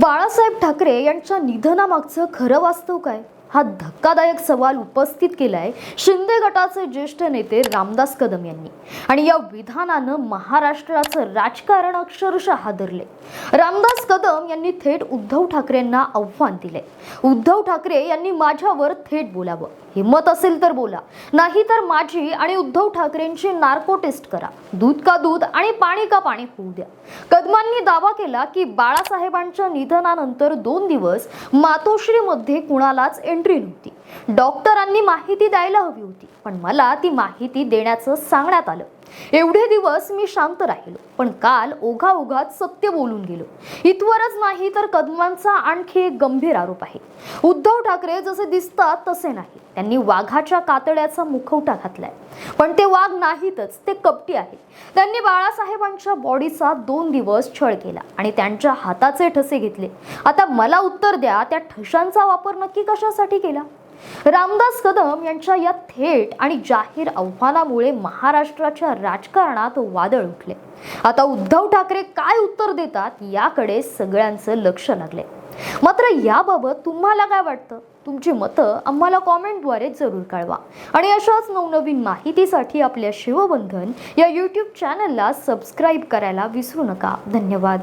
बाळासाहेब ठाकरे यांच्या निधनामागचं खरं वास्तव काय? हा धक्कादायक सवाल उपस्थित केलाय शिंदे गटाचे ज्येष्ठ नेते रामदास कदम यांनी. आणि या विधानानं महाराष्ट्राचं राजकारण अक्षरशः हादरले रामदास कदम यांनी थेट उद्धव ठाकरेंना आव्हान दिले उद्धव ठाकरे यांनी माझ्यावर थेट बोलावं. हिंमत असेल तर बोला. नाही तर माझी आणि उद्धव ठाकरेंची नार्को टेस्ट करा. दूध का दूध आणि पाणी का पाणी होऊ द्या. कदमांनी दावा केला की बाळासाहेबांच्या निधनानंतर दोन दिवस मातोश्रीमध्ये कुणालाच एंट्री नव्हती. डॉक्टरांनी माहिती द्यायला हवी होती पण मला ती माहिती देण्याचं सांगण्यात आलं. एवढे दिवस मी शांत राहिलो पण काल ओघा ओघात सत्य बोलून गेलो. इतवरच नाही तर कदमांचा आणखी एक गंभीर आरोप आहे. उद्धव ठाकरे जसे दिसतात तसे नाही. त्यांनी वाघाच्या कातड्याचा मुखवटा घातलाय. पण ते वाघ नाहीतच ते कपटी आहेत त्यांनी बाळासाहेबांच्या बॉडीचा दोन दिवस छळ केला आणि त्यांच्या हाताचे ठसे घेतले. आता मला उत्तर द्या त्या ठशांचा वापर नक्की कशासाठी केला? रामदास कदम यांच्या या थेट आणि जाहीर आव्हानामुळे महाराष्ट्राच्या राजकारणात वादळ उठले. आता उद्धव ठाकरे काय उत्तर देतात याकडे सगळ्यांचं लक्ष लागले. मात्र याबाबत तुम्हाला काय वाटतं? तुमची मतं आम्हाला कॉमेंटद्वारे जरूर कळवा. आणि अशाच नवनवीन माहितीसाठी आपल्या शिवबंधन या यूट्यूब चॅनलला सबस्क्राईब करायला विसरू नका. धन्यवाद.